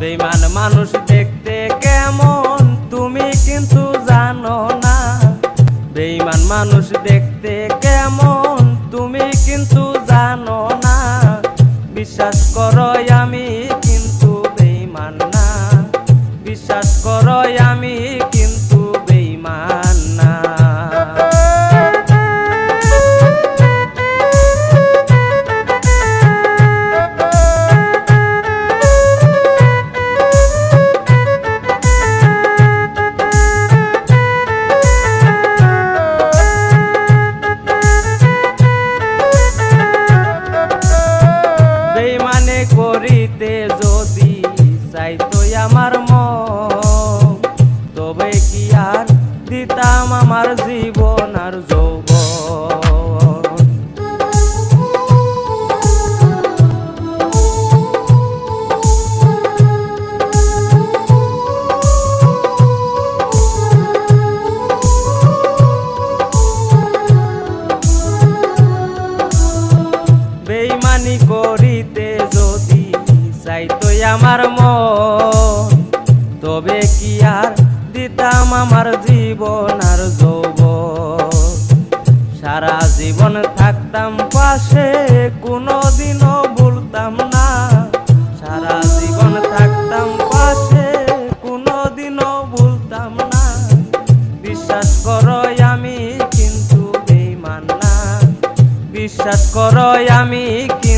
বেইমান মানুষ দেখতে কেমন? তুমি কিন্তু জানো না। বেইমান মানুষ দেখতে কেমন? প্রাণ দিতাম আমার জীবন আর যৌব বেইমানি করিতে যদি চাইতই আমার মন, তবে কি আর দিতাম আমার জীবন আর যৌবন। সারা জীবন থাকতাম পাশে কোনো দিনও ভুলতাম না। সারা জীবন থাকতাম পাশে কোনো দিনও ভুলতাম না। বিশ্বাস করো আমি কিন্তু বেইমান না। বিশ্বাস করো আমি কিন্তু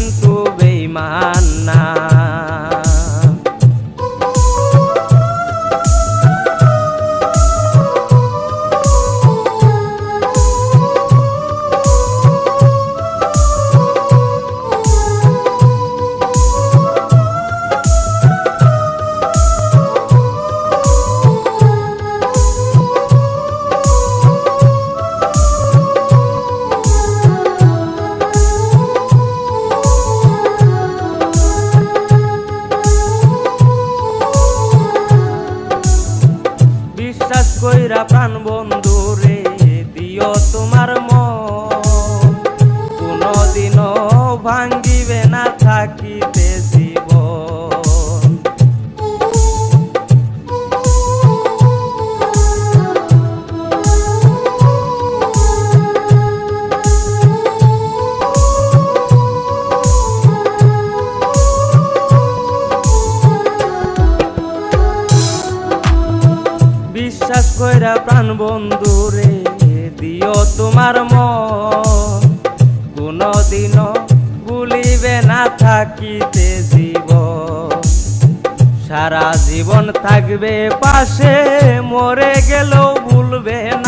কইরা প্রাণ বন্ধু রে দিও তোমার মন। কোনদিনও ভাঙ্গিবে না থাকিতে বিশ্বাস কইরা প্রাণ বন্ধু রে, দিও তোমার মন। কোনদিন ভুলিবে না থাকিতে জীব সারা জীবন থাকবে পাশে, মরে গেলেও ভুলবে না